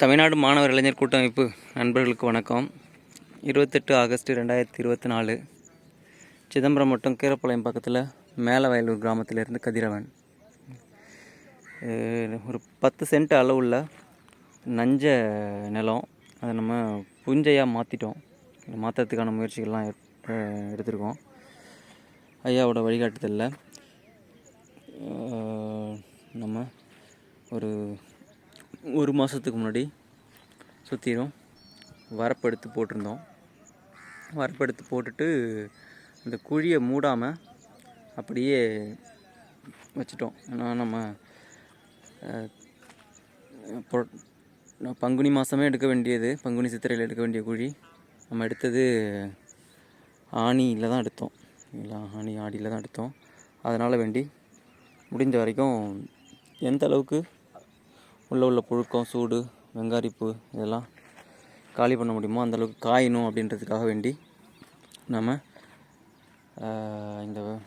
தமிழ்நாடு மாணவர் இளைஞர் கூட்டமைப்பு நண்பர்களுக்கு வணக்கம். இருபத்தெட்டு ஆகஸ்ட் ரெண்டாயிரத்தி இருபத்தி நாலு சிதம்பரம் மட்டும் கீரப்பாளையம் பக்கத்தில் மேலவயலூர் கிராமத்திலிருந்து கதிரவன். ஒரு பத்து சென்ட் அளவுள்ள நஞ்ச நிலம் அதை நம்ம புஞ்சையாக மாற்றிட்டோம் மாற்றுறதுக்கான முயற்சிகள்லாம் எடுத்திருக்கோம். ஐயாவோட வழிகாட்டுதலில். நம்ம ஒரு ஒரு மாதத்துக்கு முன்னாடி சுற்றிலும் வரப்பெடுத்து போட்டிருந்தோம். வரப்பெடுத்து போட்டுட்டு அந்த குழியை மூடாமல் அப்படியே வச்சிட்டோம். ஏன்னா நம்ம பங்குனி மாதமே எடுக்க வேண்டியது. பங்குனி சித்திரையில் எடுக்க வேண்டிய குழி. நம்ம எடுத்தது ஆணியில் தான் எடுத்தோம். இல்லை ஆணி ஆடியில் தான் எடுத்தோம். அதனால் வேண்டி முடிஞ்ச வரைக்கும் எந்த அளவுக்கு உள்ளே உள்ள புழுக்கம் சூடு வெங்காரிப்பு இதெல்லாம் காலி பண்ண முடியுமோ? அந்தளவுக்கு காயணும் அப்படின்றதுக்காக வேண்டி நம்ம இந்த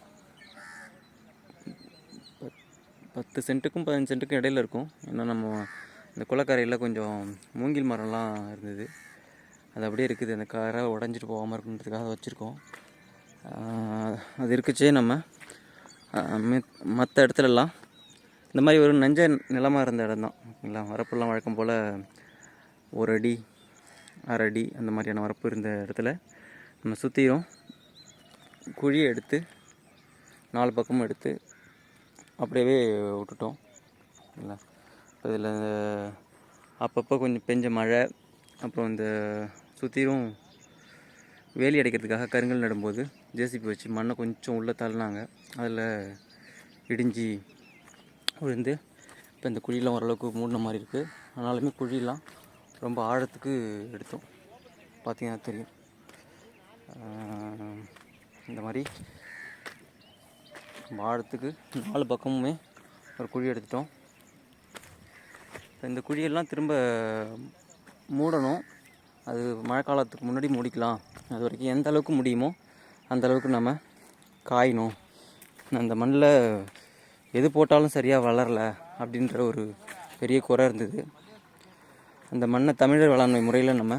பத்- பத்து சென்ட்டுக்கும் பதினஞ்சு சென்ட்டுக்கும் இடையில இருக்கும். ஏன்னா நம்ம இந்த குளக்கரையில் கொஞ்சம் மூங்கில் மரம்லாம் இருந்தது. அது அப்படியே இருக்குது. அந்த கரை உடஞ்சிட்டு போகாமல் இருக்குன்றதுக்காக அதை வச்சுருக்கோம். அது இருக்குச்சே நம்ம. மற்ற இடத்துலலாம் இந்த மாதிரி ஒரு நஞ்ச நிலமாக இருந்த இடம் தான் ஓகேங்களா வரப்புலாம் வழக்கம் போல் ஒரு அடி அரை அடி அந்த மாதிரியான வரப்பு இருந்த இடத்துல நம்ம சுற்றியும் குழியை எடுத்து நாலு பக்கமும் எடுத்து அப்படியே விட்டுட்டோம். இல்லை. இப்போ இதில் அப்பப்போ கொஞ்சம் பெஞ்ச மழை அப்புறம் இந்த சுற்றிலும் வேலி அடைக்கிறதுக்காக கருங்கல் நடும்போது ஜேசிபி வச்சு மண்ணை கொஞ்சம் உள்ளே தள்ளினாங்க. அதில் இடிஞ்சு விழுந்து இப்போ இந்த குழியெலாம் ஓரளவுக்கு மூடின மாதிரி இருக்குது ஆனாலுமே குழியெலாம் ரொம்ப ஆழத்துக்கு எடுத்தோம். பார்த்தீங்கன்னா தெரியும். இந்த மாதிரி ஆழத்துக்கு நாலு பக்கமுமே ஒரு குழி எடுத்துட்டோம். இப்போ இந்த குழியெல்லாம் திரும்ப மூடணும். அது மழை காலத்துக்கு முன்னாடி மூடிக்கலாம். அது வரைக்கும் எந்த அளவுக்கு முடியுமோ அந்த அளவுக்கு நம்ம காயணும். அந்த மண்ணில் எது போட்டாலும் சரியாக வளரல அப்படின்ற ஒரு பெரிய குறை இருந்தது. அந்த மண்ணை தமிழர் வேளாண்மை முறையில் நம்ம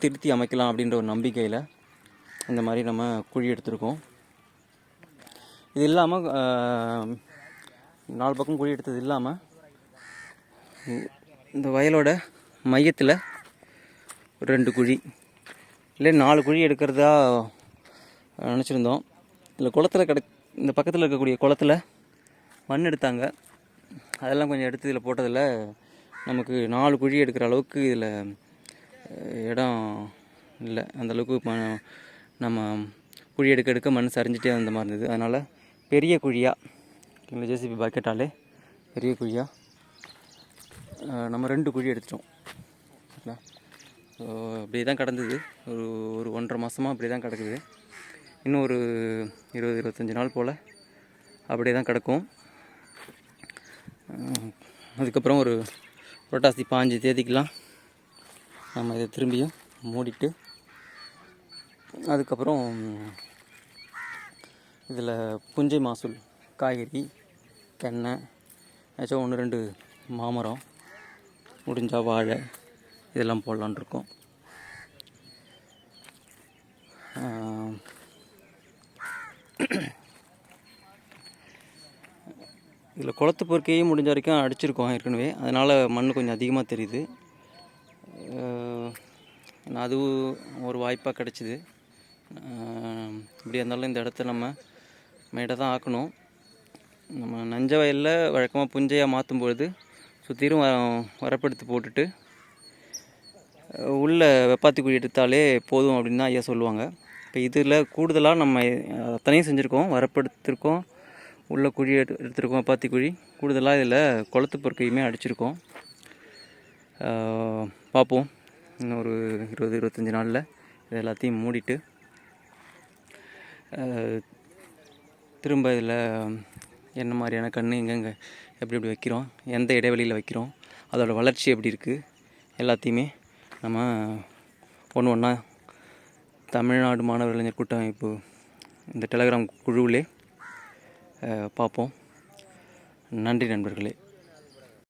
திருத்தி அமைக்கலாம் அப்படின்ற ஒரு நம்பிக்கையில் இந்த மாதிரி நம்ம குழி எடுத்திருக்கோம். இது இல்லாமல் நாலு பக்கம் குழி எடுத்தது இல்லாமல் இந்த வயலோட மையத்தில் ஒரு ரெண்டு குழி இல்லை நாலு குழி எடுக்கிறதா நினச்சிருந்தோம். இல்லை குளத்துல கிட இந்த பக்கத்தில் இருக்கக்கூடிய குளத்துல மண் எடுத்தாங்க. அதெல்லாம் கொஞ்சம் எடுத்து இதில் போட்டதில் நமக்கு நாலு குழி எடுக்கிற அளவுக்கு இதில் இடம் இல்லை. அந்த அளவுக்கு ம- நம்ம குழி எடுக்க எடுக்க மண் சரிஞ்சிட்டே வந்த மாதிரி இருந்தது. அதனால் பெரிய குழியாக இந்த ஜேசிபி பாக்கெட்டாலே பெரிய குழியாக நம்ம ரெண்டு குழி எடுத்துட்டோம். சரிங்களா? ஸோ அப்படியே தான் கிடந்தது. ஒரு ஒரு ஒன்றரை மாதமாக அப்படியே தான் கிடக்குது. இன்னும் ஒரு இருபது இருபத்தஞ்சி நாள் போல் அப்படியே தான் கிடக்கும். அதுக்கப்புறம் ஒரு புரட்டாசி பாஞ்சு தேதிக்கெலாம் நம்ம இதை திரும்பியும் மூடிட்டு அதுக்கப்புறம் இதில் புஞ்சை மாசூல் காய்கறி தென்னை ஏதாச்சும் ஒன்று ரெண்டு மாமரம் முடிஞ்சால் வாழை இதெல்லாம் போடலான் இருக்கோம். இதில் குளத்து பொறுக்கையும் முடிஞ்ச வரைக்கும் அடிச்சிருக்கோம் ஏற்கனவே. அதனால் மண் கொஞ்சம் அதிகமாக தெரியுது. அதுவும் நான் ஒரு வாய்ப்பாக கிடச்சிது. இப்படி இருந்தாலும் இந்த இடத்த நம்ம மேடை தான் ஆக்கணும். நம்ம நஞ்ச வயலில் வழக்கமாக புஞ்சையாக மாற்றும் பொழுது சுற்றிலும் வரப்படுத்து போட்டுட்டு உள்ளே உள்ள வெப்பாத்தி குழி எடுத்தாலே போதும் அப்படின்னு தான் ஐயா சொல்லுவாங்க. இப்போ இதில் கூடுதலாக நம்ம அத்தனையும் செஞ்சுருக்கோம் வரப்படுத்திருக்கோம். உள்ள குழி எடு எடுத்திருக்கோம் வெப்பாத்தி குழி. கூடுதலாக இதில் குளத்து பொருட்கையுமே அடிச்சிருக்கோம். பார்ப்போம் இன்னும் ஒரு இருபது இருபத்தஞ்சி நாளில் இது எல்லாத்தையும் மூடிட்டு திரும்ப இதில் என்ன மாதிரியான கன்று எங்கெங்கே எப்படி எப்படி வைக்கிறோம் எந்த இடைவெளியில் வைக்கிறோம் அதோடய வளர்ச்சி எப்படி இருக்குது எல்லாத்தையுமே நம்ம ஒன்று ஒன்றா தமிழ்நாடு மாணவர் இளைஞர் கூட்டமைப்பு இந்த டெலகிராம் குழுவிலே பார்ப்போம். நன்றி நண்பர்களே.